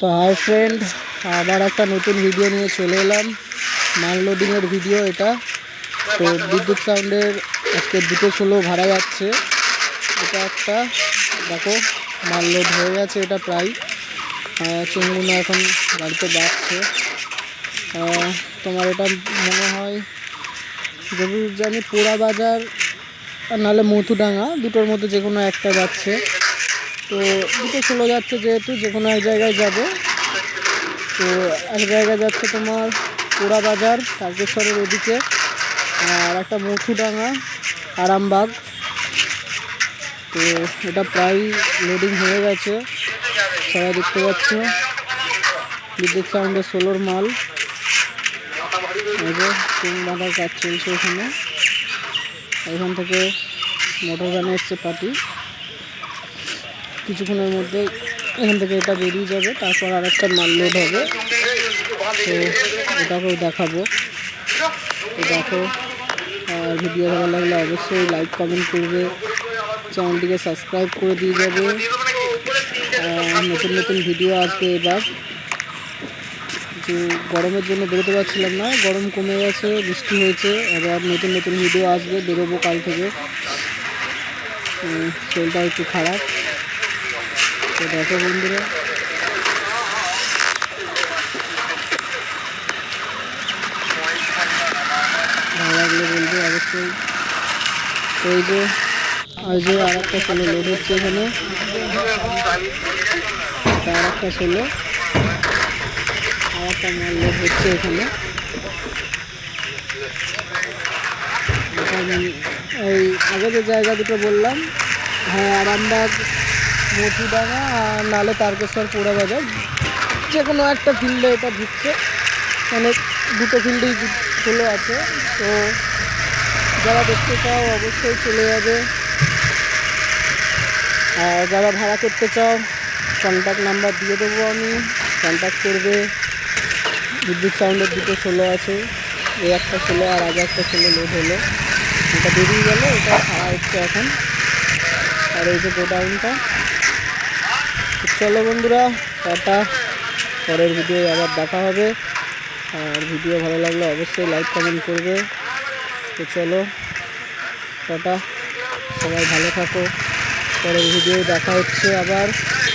তো hi friend, আবার একটা নতুন ভিডিও নিয়ে চলে এলাম। মাল লোডিংয়ের ভিডিও এটা। তো বিদ্যুৎ সাউন্ডের আজকে দুটো ষোলো ভাড়া যাচ্ছে। এটা একটা, দেখো, মাল লোড হয়ে গেছে, এটা প্রায়। চুনগুলো এখন গাড়িতে বাড়ছে তোমার এটা মনে হয় যতদূর জানি পোড়া বাজার নাহলে মথুডাঙ্গা, দুটোর মধ্যে যে কোনো একটা যাচ্ছে। তো দুটো ষোলো যাচ্ছে যেহেতু যে কোনো এক জায়গায় যাবে। তো এক জায়গায় যাচ্ছে তোমার পোড়া বাজার, তারকেশ্বরের ওদিকে, আর একটা মথুডাঙ্গা আরামবাগ। তো এটা প্রায় লোডিং হয়ে গেছে। সবাই দেখতে পাচ্ছ। বিদ্যুৎ সাউন্ডের ষোলোর মাল। যে বাঁধার কাজ চলছে এখানে। এখান থেকে মোটর ভ্যানে এসছে পার্টি কিছুক্ষণের মধ্যে এখান থেকে এটা বেরিয়ে যাবে, তারপর আর একটা মাল লোড হবে। তো এটাকেও দেখাবো। তো দেখো, আর ভিডিও ভালো লাগলে অবশ্যই লাইক কমেন্ট করবে। চ্যানেলটিকে সাবস্ক্রাইব করে দিয়ে যাবে। নতুন নতুন ভিডিও আসবে এবার। যে গরমের জন্য বেরোতে পারছিলাম না, গরম কমে গেছে, বৃষ্টি হয়েছে এবার নতুন নতুন ভিডিও আসবে, বেরোবো কাল থেকে। শরীরটা একটু খারাপ। তো দেখো বন্ধুরা। ভালো লাগলে বলবে অবশ্যই। এই যে আর যে আর একটা ষোলো লোড হচ্ছে এখানে। আর একটা ষোলো আর একটা মাল লোড হচ্ছে এখানে। এই আগে যে জায়গা দুটো বললাম হ্যাঁ আরামবাগ মথুডাঙ্গা আর নালে তারকেশ্বর পোড়া বাজার। যে কোনো একটা ফিল্ডে এটা ঢুকছে। মানে দুটো ফিল্ডেই ষোলো আছে। তো যারা দেখতে চাও অবশ্যই চলে যাবে। আর যারা ভাড়া করতে চাও কন্ট্যাক্ট নাম্বার দিয়ে দেবো আমি। কন্ট্যাক্ট করবে। বিদ্যুৎ সাউন্ডের দুটো ষোলো আছে। এই একটা ষোলো আর আগে একটা ষোলো লোড হলো। এটা বেরিয়ে গেল, এটা ভাড়া হচ্ছে এখন। আর এই যে গোডাউনটা। চলো বন্ধুরা, টাটা। পরের ভিডিও আবার দেখা হবে। আর ভিডিও ভালো লাগলে অবশ্যই লাইক কমেন্ট করবে। তো চলো, টাটা। সবাই ভালো থাকো। পরের ভিডিও দেখা হচ্ছে আবার।